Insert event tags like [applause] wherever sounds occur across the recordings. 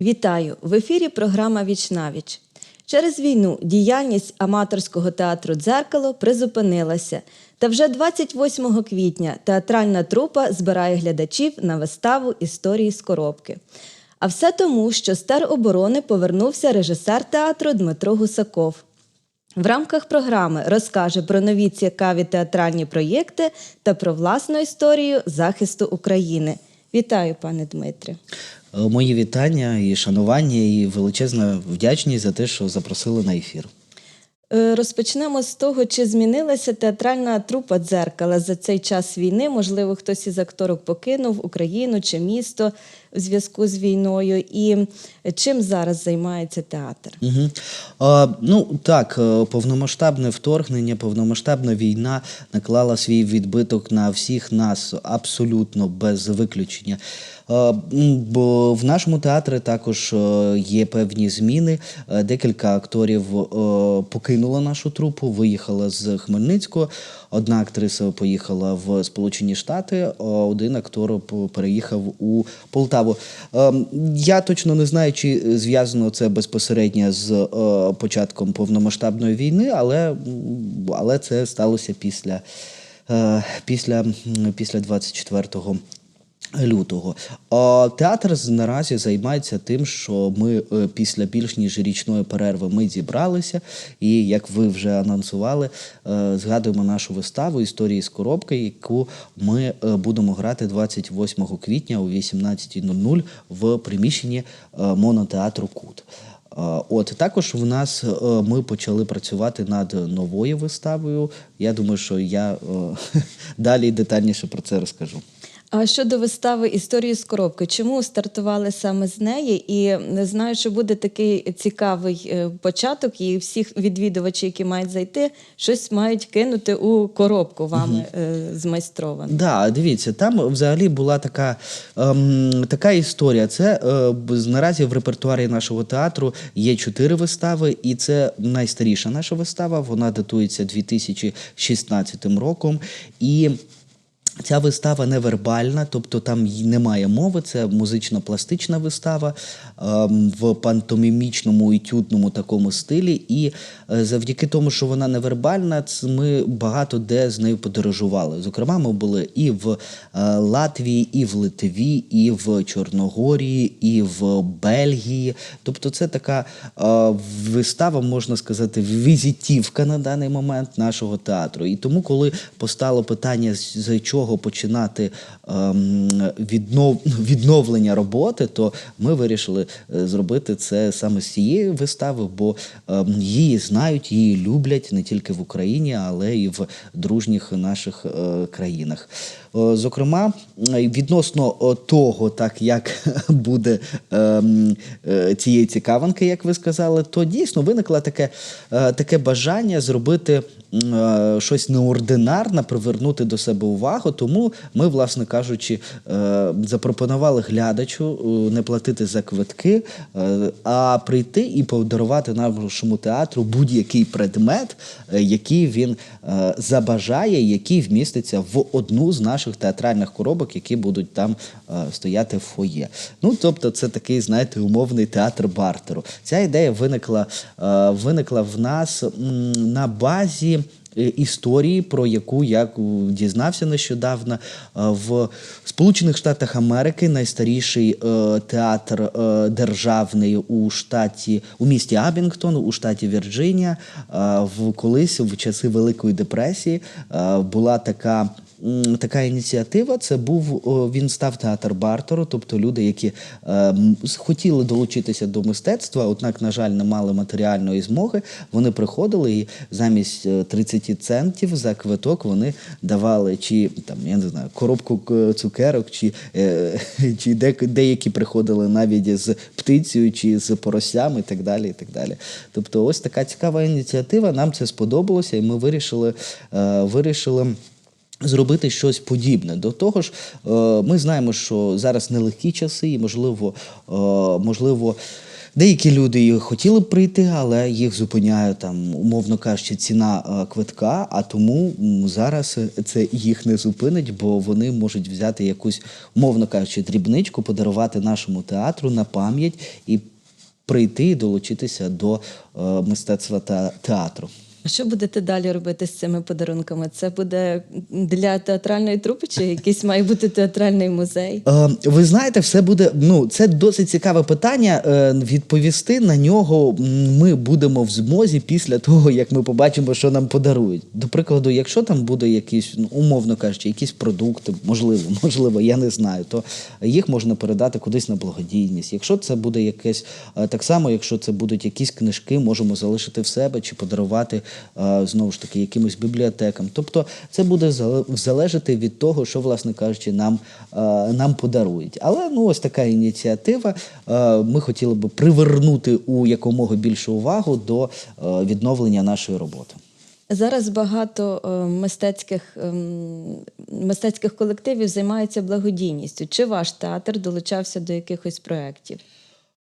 Вітаю! В ефірі програма Вічнавіч. Через війну діяльність аматорського театру Дзеркало призупинилася. Та вже 28 квітня театральна трупа збирає глядачів на виставу історії з коробки. А все тому, що з тероборони повернувся режисер театру Дмитро Гусаков. В рамках програми розкаже про нові цікаві театральні проєкти та про власну історію захисту України. Вітаю, пане Дмитре. Е, Мої вітання і шанування, і величезна вдячність за те, що запросили на ефір. Е, Розпочнемо з того, чи змінилася театральна трупа дзеркала за цей час війни. Можливо, хтось із акторок покинув Україну чи місто зв'язку з війною. І чим зараз займається театр? Угу. А, ну так, е, повномасштабне вторгнення, повномасштабна війна наклала свій відбиток на всіх нас абсолютно без виключення. Бо в нашому театрі також е, є певні зміни. Е, Декілька акторів покинуло нашу трупу, виїхала з Хмельницького. Одна актриса поїхала в Сполучені Штати, а один актор переїхав у Полтаву. Ем, Я точно не знаю, чи зв'язано це безпосередньо з е, початком повномасштабної війни, але, але це сталося після, е, після, після 24 лютого. А театр наразі займається тим, що ми е, після більш ніж річної перерви ми зібралися, і як ви вже анонсували, е, згадуємо нашу виставу історії з коробки, яку ми е, будемо грати 28 квітня о 18.00 в приміщенні монотеатру Кут. От також в нас ми почали працювати над новою виставою. Я думаю, що я [laughs] далі детальніше про це розкажу. А щодо вистави історії з коробки, чому стартували саме з неї? І не знаю, що буде такий цікавий е, початок, і всіх відвідувачів, які мають зайти, щось мають кинути у коробку вами е, змайстровану. Да, дивіться, там взагалі була така, ем, така історія. Це е, наразі в репертуарі нашого театру є чотири вистави, і це найстаріша наша вистава. Вона датується 2016 роком. І Ця вистава невербальна, тобто там немає мови, це музично-пластична вистава ем, в пантомімічному етюдному такому стилі. І е, завдяки тому, що вона невербальна, ми багато де з нею подорожували. Зокрема, ми були і в е, Латвії, і в Литві, і в Чорногорії, і в Бельгії. Тобто, це така е, вистава, можна сказати, візитівка на даний момент нашого театру. І тому, коли постало питання, з з чого починати ем, віднов, відновлення роботи, то ми вирішили е, зробити це саме з цієї вистави, бо ем, її знають, її люблять не тільки в Україні, але і в дружніх наших е, країнах. Е, Зокрема, е, відносно е, того, так як [laughs] буде ем, цієї цікавинки, як ви сказали, то дійсно виникло таке, таке бажання зробити щось неординарне, привернути до себе увагу. Тому ми, власне кажучи, запропонували глядачу не платити за квитки, а прийти і подарувати нашому театру будь-який предмет, який він забажає, який вміститься в одну з наших театральних коробок, які будуть там е, стояти в фоє. Ну тобто, це такий, знаєте, умовний театр бартеру. Ця ідея виникла, е, виникла в нас на базі. е, Історії, про яку я дізнався нещодавно в Сполучених Штатах Америки, найстаріший театр державний у штаті у місті Абінгтон, у штаті Вірджинія. В колись в часи Великої депресії була така. Така ініціатива це був він став театр бартеру, тобто люди, які е, хотіли долучитися до мистецтва, однак, на жаль, не мали матеріальної змоги. Вони приходили і замість е, 30 центів за квиток вони давали чи там я не знаю коробку цукерок, чи, е, [laughs] чи де, деякі приходили навіть з птицею, чи з поросями, і так далі. І так далі. Тобто, ось така цікава ініціатива. Нам це сподобалося, і ми вирішили, е, вирішили. Зробити щось подібне. До того ж, е, ми знаємо, що зараз нелегкі часи, і можливо, е, можливо, Деякі люди хотіли б прийти, але їх зупиняє там, умовно кажучи, ціна е, квитка. А тому зараз це їх не зупинить, бо вони можуть взяти якусь, умовно кажучи, дрібничку, подарувати нашому театру на пам'ять і прийти і долучитися до мистецтва та театру. А що будете далі робити з цими подарунками? Це буде для театральної трупи, чи якийсь має бути театральний музей? Е, ви знаєте, все буде. Ну, це досить цікаве питання. Е, відповісти на нього ми будемо в змозі після того, як ми побачимо, що нам подарують. До прикладу, якщо там буде якісь, ну, умовно кажучи, якісь продукти, можливо, [laughs] можливо, я не знаю, то їх можна передати кудись на благодійність. Якщо це буде якесь е, так само, якщо це будуть якісь книжки, можемо залишити в себе чи подарувати знову ж таки якимось бібліотекам. Тобто це буде залежати від того, що, власне кажучи, нам, е, нам подарують. Але ну ось така ініціатива. Е, Ми хотіли би привернути у якомога більшу увагу до е, відновлення нашої роботи. Зараз багато е, мистецьких, ем, мистецьких колективів займаються благодійністю. Чи ваш театр долучався до якихось проєктів?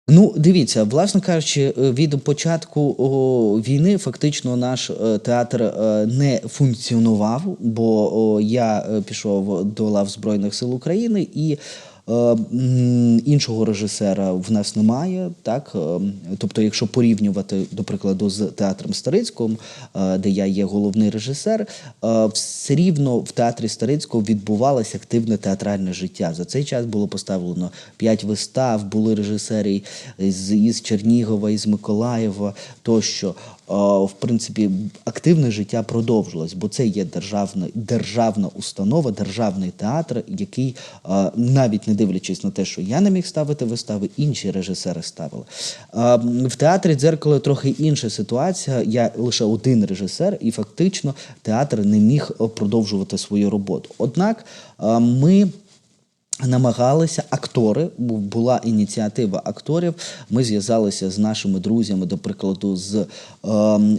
Ну, дивіться, власне кажучи, е, від початку о, війни фактично наш е, театр е, не функціонував, бо о, я е, пішов до лав Збройних сил України і. Е, Іншого режисера в нас немає, так е, тобто, якщо порівнювати, до прикладу, з театром Старицьким, е, де я є головний режисер, все рівно в театрі Старицького відбувалося активне театральне життя. За цей час було поставлено п'ять вистав, були режисери із Чернігова, із Миколаєва тощо. В принципі, активне життя продовжилось, бо це є державна, державна установа, державний театр, який навіть не дивлячись на те, що я не міг ставити вистави, інші режисери ставили. В театрі дзеркало трохи інша ситуація. Я лише один режисер, і фактично театр не міг продовжувати свою роботу. Однак ми. Намагалися актори, була ініціатива акторів. Ми зв'язалися з нашими друзями, до прикладу, з е,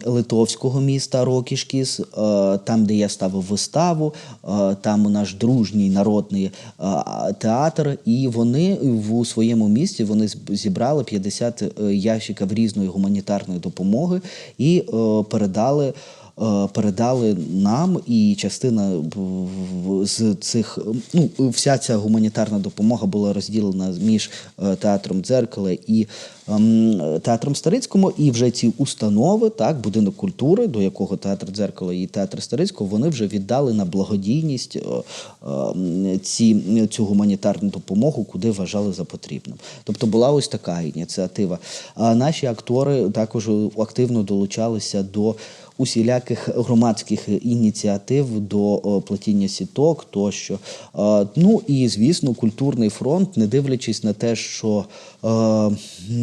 литовського міста Рокішкіс, е, там, де я ставив виставу, е, там наш дружній народний е, театр. І вони в своєму місті вони зібрали 50 ящиків різної гуманітарної допомоги і е, передали е, передали нам, і частина з цих ну вся ця гуманітарна допомога була розділена між е, театром дзеркала і ем, театром Старицькому. І вже ці установи, так, будинок культури, до якого театр дзеркала і театр Старицького, вони вже віддали на благодійність е, ем, ці, цю гуманітарну допомогу, куди вважали за потрібним. Тобто була ось така ініціатива. А наші актори також активно долучалися до усіляких громадських ініціатив до о, плетіння сіток тощо. Е, Ну і звісно, культурний фронт, не дивлячись на те, що е,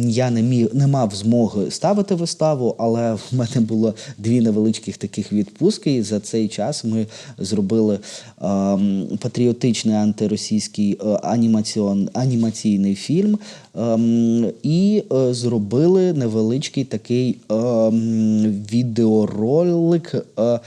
я не міг не мав змоги ставити виставу, але в мене було дві невеличких таких відпустки. І за цей час ми зробили е, патріотичний антиросійський е, анімаціон, анімаційний фільм. Ем, і зробили невеличкий такий ем, відеоролик, е, е,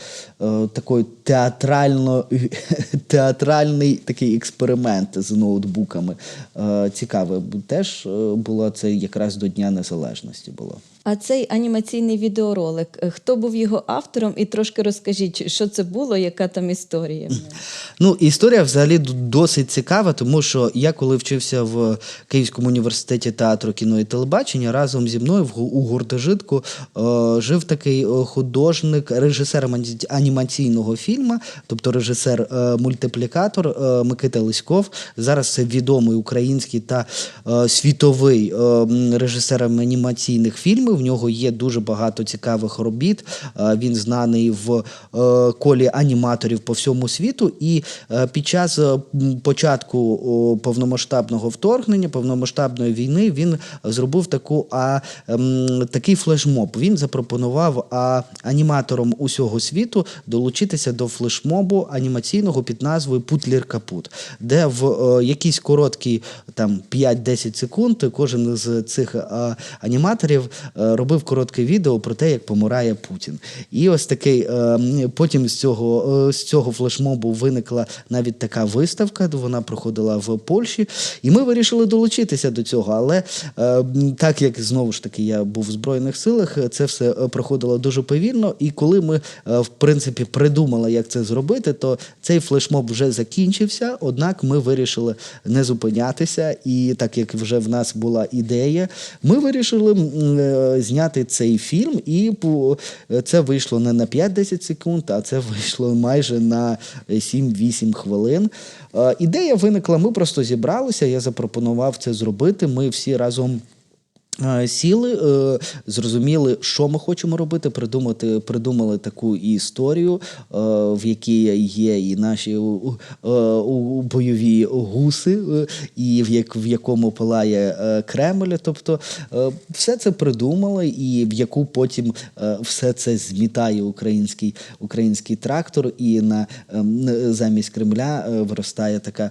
такий театрально, [laughs] театральний такий експеримент з ноутбуками. Е, цікаве, теж е, було це якраз до Дня Незалежності було. А цей анімаційний відеоролик, е, хто був його автором? І трошки розкажіть, що це було, яка там історія? Ну, історія взагалі досить цікава, тому що я коли вчився в Київському університеті театру, кіно і телебачення, разом зі мною у гуртожитку е, жив такий е, художник, режисер анімаційного фільму, тобто режисер-мультиплікатор Микита Лиськов. Зараз це відомий український та світовий режисер анімаційних фільмів. В нього є дуже багато цікавих робіт. Е, Він знаний в е, колі аніматорів по всьому світу. І е, під час початку повномасштабного вторгнення, повномасштабної війни, він зробив таку а, ем, такий флешмоб. Він запропонував а, аніматорам усього світу долучитися до флешмобу анімаційного під назвою Путлір Капут, де в якійсь короткі там 5-10 секунд кожен з цих аніматорів робив коротке відео про те, як помирає Путін. І ось такий е, потім з цього, е, з цього флешмобу виникла навіть така виставка, вона проходила в Польщі, і ми вирішили долучитися до цього. Але е, так як знову ж таки я був в Збройних силах, це все проходило дуже повільно. І коли ми, в принципі, придумали, як це зробити, то цей флешмоб вже закінчився. Однак ми вирішили не зупинятися. І так як вже в нас була ідея, ми вирішили зняти цей фільм, і це вийшло не на 5-10 секунд, а це вийшло майже на 7-8 хвилин. Е, Ідея виникла, ми просто зібралися. Я запропонував це зробити. Ми всі разом. Е, Сіли, е, зрозуміли, що ми хочемо робити, придумати, придумали таку історію, е, в якій є і наші бойові гуси, і в, як, в якому палає Кремль. Тобто все це придумали, і в яку потім все це змітає український, український трактор, і на замість Кремля виростає така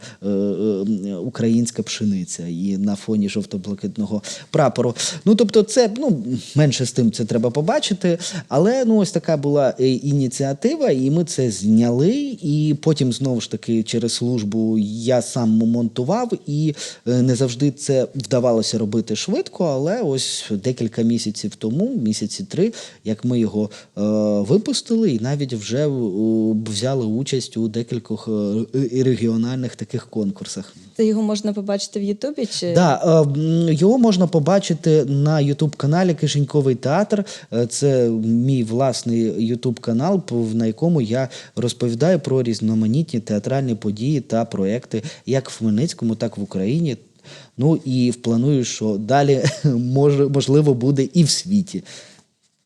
українська пшениця, і на фоні жовто-блакитного прапору. Ну тобто, це ну менше з тим це треба побачити. Але ну ось така була е, ініціатива, і ми це зняли. І потім знову ж таки через службу я сам монтував, і е, не завжди це вдавалося робити швидко. Але ось декілька місяців тому, місяці три, як ми його е, випустили, і навіть вже е, взяли участь у декількох регіональних таких конкурсах. Це його можна побачити в Ютубі? Чи Да, е, його можна побачити на Ютуб-каналі Кишеньковий театр. Е, Це мій власний Ютуб-канал, на якому я розповідаю про різноманітні театральні події та проекти як в Хмельницькому, так і в Україні. Ну і планую, що далі [laughs] можливо буде і в світі.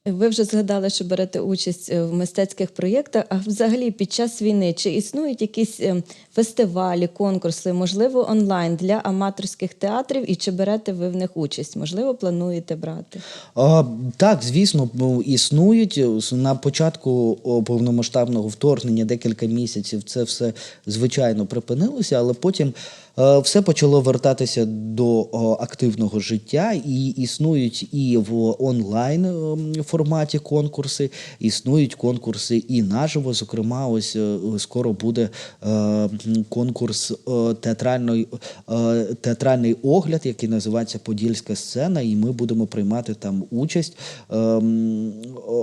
Ви вже згадали, що берете участь е, в мистецьких проєктах? А взагалі під час війни чи існують якісь е, фестивалі, конкурси, можливо, онлайн для аматорських театрів? І чи берете ви в них участь? Можливо, плануєте брати? А, так, звісно, ну, існують. На початку повномасштабного вторгнення декілька місяців це все звичайно припинилося, але потім все почало вертатися до активного життя, і існують і в онлайн ем, форматі конкурси, існують конкурси і наживо. Зокрема, ось е, скоро буде е, конкурс е, театральної, е, театральний огляд, який називається Подільська сцена, і ми будемо приймати там участь. Ем,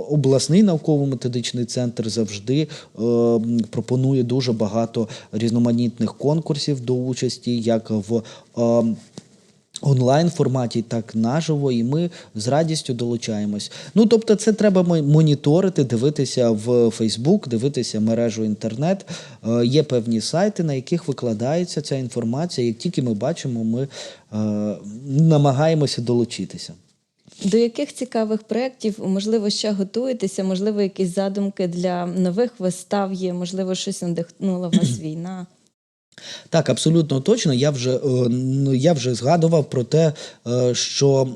Обласний науково-методичний центр завжди ем, пропонує дуже багато різноманітних конкурсів до участі, як в ем, онлайн форматі, так наживо, і ми з радістю долучаємось. Ну тобто, це треба моніторити, дивитися в Фейсбук, дивитися мережу інтернет. Е, Є певні сайти, на яких викладається ця інформація. Як тільки ми бачимо, ми е, намагаємося долучитися. До яких цікавих проєктів, можливо, ще готуєтеся? Можливо, якісь задумки для нових вистав є, можливо, щось надихнула вас [clears throat] війна? Так, абсолютно точно. Я вже, е, ну, я вже згадував про те, е, що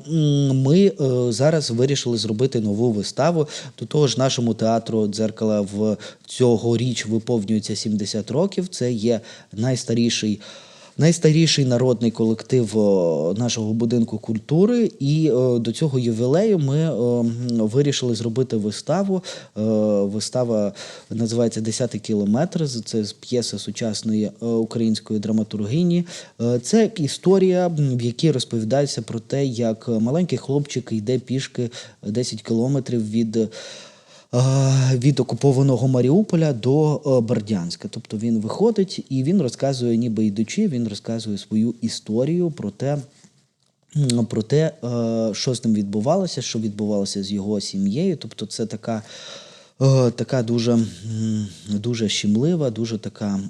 ми е, зараз вирішили зробити нову виставу. До того ж, нашому театру дзеркала в цьогоріч виповнюється 70 років. Це є найстаріший. Найстаріший народний колектив нашого будинку культури, і до цього ювілею ми вирішили зробити виставу. Е, Вистава називається Десятий кілометр. З- Це з п'єси сучасної е, української драматургині. Е, Це історія, в якій розповідається про те, як маленький хлопчик йде пішки 10 кілометрів від. Е, від окупованого Маріуполя до е, Бердянська. Тобто він виходить і він розказує, ніби йдучи, він розказує свою історію про те. Про те, е, що з ним відбувалося, що відбувалося з його сім'єю. Тобто, це така, така дуже, дуже щемлива, дуже така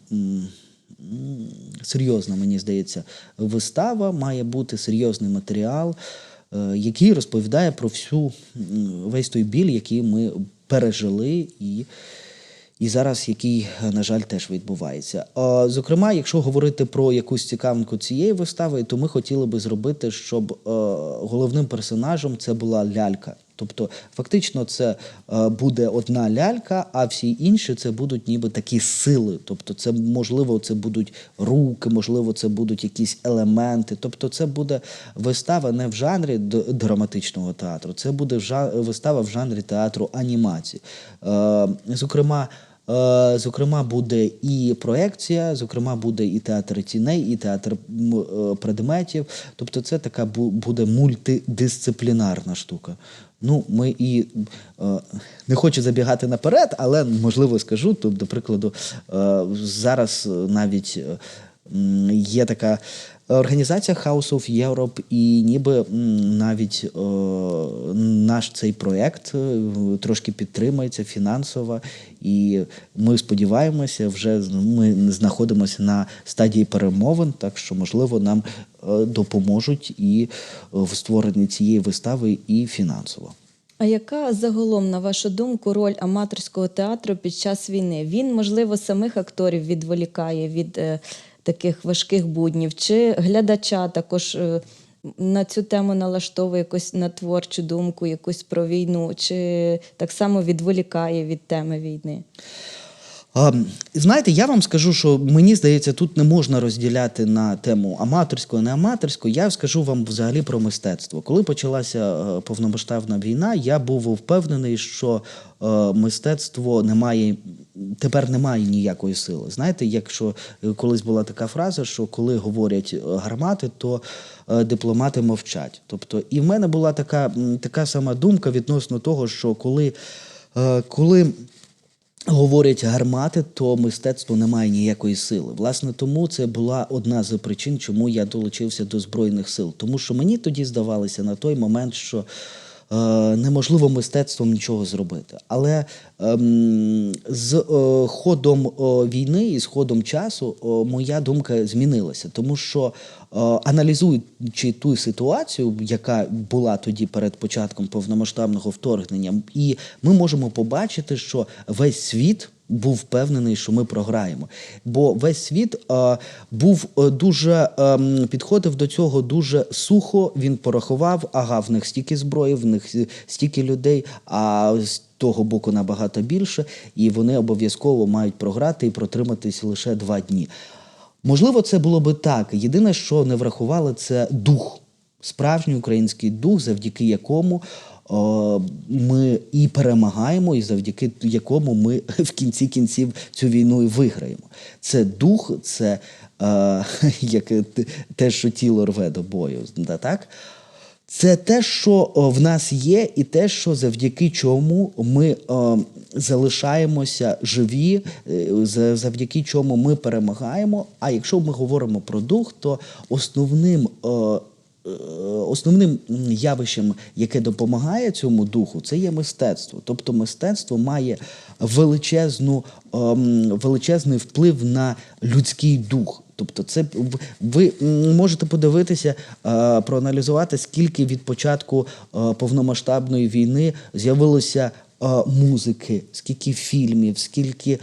серйозна, мені здається, вистава. Має бути серйозний матеріал, який розповідає про всю весь той біль, який ми пережили, і, і зараз який, на жаль, теж відбувається. Зокрема, якщо говорити про якусь цікавинку цієї вистави, то ми хотіли би зробити, щоб е, головним персонажем це була лялька. Тобто, фактично, це е, буде одна лялька, а всі інші це будуть ніби такі сили. Тобто, це можливо, це будуть руки, можливо, це будуть якісь елементи. Тобто, це буде вистава не в жанрі драматичного театру, це буде вистава в жанрі театру анімації. Е, зокрема. Е, Зокрема, буде і проекція, зокрема, буде і театр тіней, і театр е, предметів. Тобто, це така буде мультидисциплінарна штука. Ну, ми і е, не хочу забігати наперед, але можливо скажу. Тобто, до прикладу, зараз навіть є така організація House of Europe, і ніби навіть е, наш цей проєкт е, трошки підтримується фінансово, і ми сподіваємося, вже ми знаходимося на стадії перемовин, так що можливо нам е, допоможуть і е, в створенні цієї вистави, і фінансово. А яка загалом, на вашу думку, роль аматорського театру під час війни? Він, можливо, самих акторів відволікає від таких важких буднів, чи глядача також е, на цю тему налаштовує якось на творчу думку, якусь про війну, чи так само відволікає від теми війни? А, знаєте, я вам скажу, що мені здається, тут не можна розділяти на тему аматорського, не аматорського. Я скажу вам взагалі про мистецтво. Коли почалася е, повномасштабна війна, я був впевнений, що е, мистецтво не має. Тепер немає ніякої сили. Знаєте, якщо е, колись була така фраза, що коли говорять гармати, то дипломати мовчать. Тобто, і в мене була така, така сама думка відносно того, що коли, коли говорять гармати, то мистецтво не має ніякої сили. Власне, тому це була одна з причин, чому я долучився до Збройних сил. Тому що мені тоді здавалося на той момент, що неможливо мистецтвом нічого зробити. Але ем, з е, ходом е, війни і з ходом часу е, моя думка змінилася, тому що е, аналізуючи ту ситуацію, яка була тоді перед початком повномасштабного вторгнення, і ми можемо побачити, що весь світ. Був впевнений, що ми програємо. Бо весь світ е, був е, дуже ем, підходив до цього дуже сухо. Він порахував, ага, в них стільки зброї, в них стільки людей, а з того боку набагато більше, і вони обов'язково мають програти і протриматись лише два дні. Можливо, це було би так. Єдине, що не врахували, це дух, справжній український дух, завдяки якому ми і перемагаємо, і завдяки якому ми [laughs] в кінці кінців цю війну і виграємо. Це дух, це е, [laughs] як те- що тіло рве до бою. Так? Це те, що в нас є, і те, що завдяки чому ми о, залишаємося живі, е, завдяки чому ми перемагаємо. А якщо ми говоримо про дух, то основним. е, Основним явищем, яке допомагає цьому духу, це є мистецтво. Тобто мистецтво має величезну, ем, величезний вплив на людський дух. Тобто, це ви можете подивитися, е, проаналізувати, скільки від початку е, повномасштабної війни з'явилося е, музики, скільки фільмів, скільки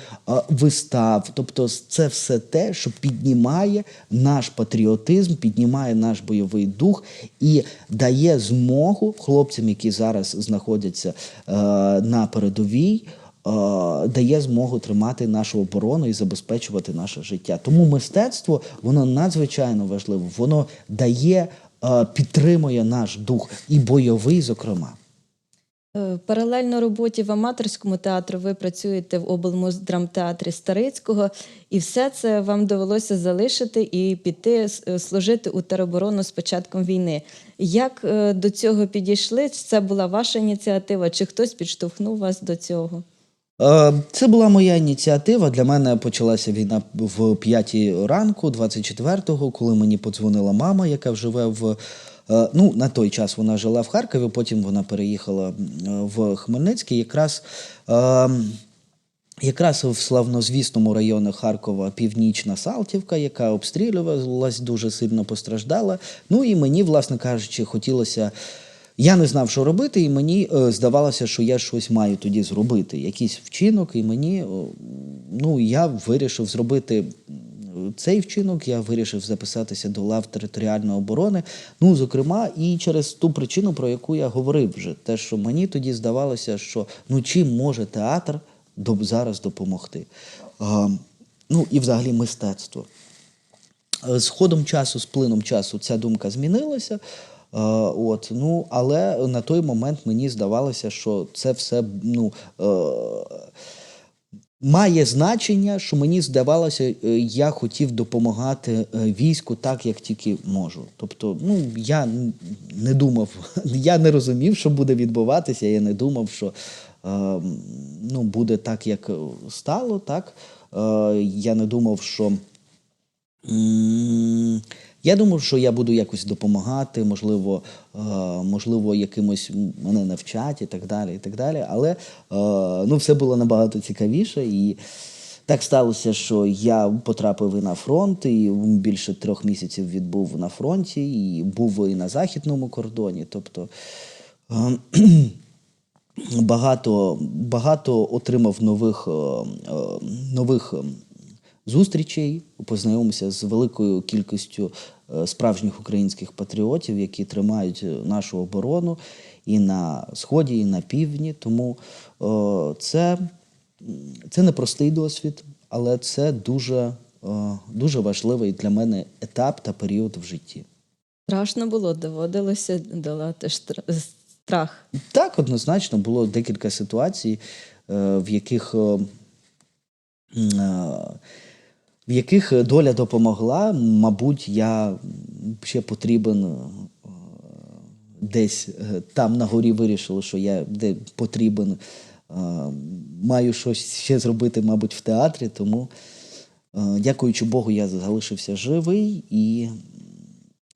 вистав. Тобто, це все те, що піднімає наш патріотизм, піднімає наш бойовий дух і дає змогу хлопцям, які зараз знаходяться на передовій. Дає змогу тримати нашу оборону і забезпечувати наше життя. Тому мистецтво воно надзвичайно важливо. Воно дає, підтримує наш дух і бойовий, зокрема. Е, Паралельно роботі в аматорському театру ви працюєте в облмуздрамтеатрі Старицького, і все це вам довелося залишити і піти е, служити у тероборону з початком війни. Як е, до цього підійшли? Це була ваша ініціатива, чи хтось підштовхнув вас до цього? Це була моя ініціатива. Для мене почалася війна в п'ятій ранку, 24-го, коли мені подзвонила мама, яка живе в. Е, Ну, на той час вона жила в Харкові, потім вона переїхала в Хмельницький. Якраз, е, якраз в славнозвісному районі Харкова Північна Салтівка, яка обстрілювалась, дуже сильно постраждала. Ну і мені, власне кажучи, хотілося. Я не знав, що робити, і мені е, здавалося, що я щось маю тоді зробити, якийсь вчинок, і мені, е, ну, я вирішив зробити цей вчинок, я вирішив записатися до лав територіальної оборони. Ну, зокрема, і через ту причину, про яку я говорив вже, те, що мені тоді здавалося, що ну чим може театр зараз допомогти. Ну і взагалі мистецтво. Е, З ходом часу, з плином часу, ця думка змінилася. Е, От, ну, але на той момент мені здавалося, що це все ну, е, має значення, що мені здавалося, е, я хотів допомагати е, війську так, як тільки можу. Тобто, ну, я не думав, [laughs] я не розумів, що буде відбуватися, я не думав, що е, ну, буде так, як стало. Так? Е, я не думав, що. М, Я думав, що я буду якось допомагати, можливо, е, можливо, якимось мене навчать і так далі. і так далі. Але е, ну, все було набагато цікавіше. І так сталося, що я потрапив і на фронт, і більше трьох місяців відбув на фронті, і був і на західному кордоні. Тобто е, [clears throat] багато, багато отримав нових, нових зустрічей, познайомився з великою кількістю е, справжніх українських патріотів, які тримають е, нашу оборону і на сході, і на півдні. Тому е, це, це непростий досвід, але це дуже, дуже важливий для мене етап та період в житті. Страшно було, доводилося долати страх. Так, однозначно було декілька ситуацій, в яких, в яких доля допомогла. Мабуть, я ще потрібен е, десь е, там на горі вирішили, що я де потрібен, е, маю щось ще зробити, мабуть, в театрі. Тому, е, дякуючи Богу, я залишився живий і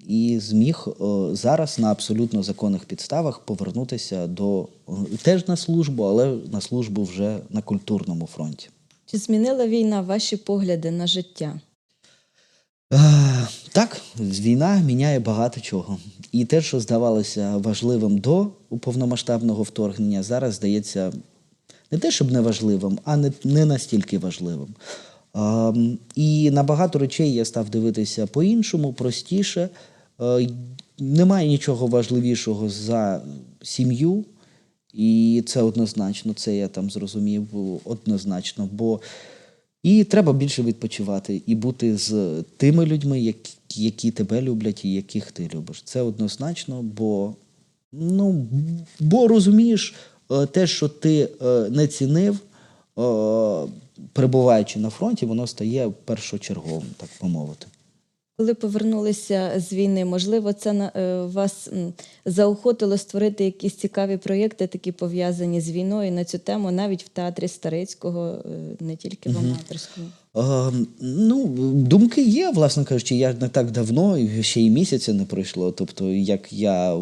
і зміг е, зараз на абсолютно законних підставах повернутися до е, теж на службу, але на службу вже на культурному фронті. Чи змінила війна ваші погляди на життя? Е, Так, війна міняє багато чого. І те, що здавалося важливим до повномасштабного вторгнення, зараз здається не те, щоб не важливим, а не, не настільки важливим. Ем, І на багато речей я став дивитися по-іншому, простіше. Е, й Немає нічого важливішого за сім'ю, і це однозначно, це я там зрозумів однозначно. Бо і треба більше відпочивати і бути з тими людьми, які, які тебе люблять і яких ти любиш. Це однозначно, бо, ну, бо розумієш, е, те, що ти е, не цінив, е, перебуваючи на фронті, воно стає першочерговим, так би мовити. Коли повернулися з війни, можливо, це е, вас заохотило створити якісь цікаві проєкти, такі пов'язані з війною на цю тему, навіть в театрі Старицького, е, не тільки в аматорському. Ну, думки є, власне кажучи, я не так давно, ще й місяця не пройшло. Тобто, як я е,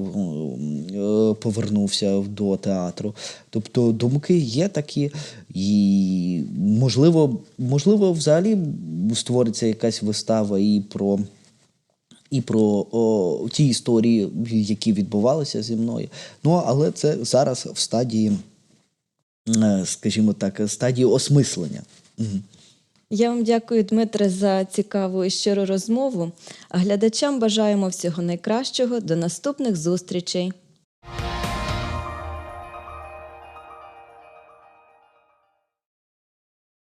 повернувся до театру. Тобто, думки є такі, і можливо, можливо, взагалі створиться якась вистава і про. І про о, ті історії, які відбувалися зі мною. Ну, але це зараз в стадії, е, скажімо так, стадії осмислення. Мгм. Я вам дякую, Дмитре, за цікаву і щиру розмову. А глядачам бажаємо всього найкращого. До наступних зустрічей.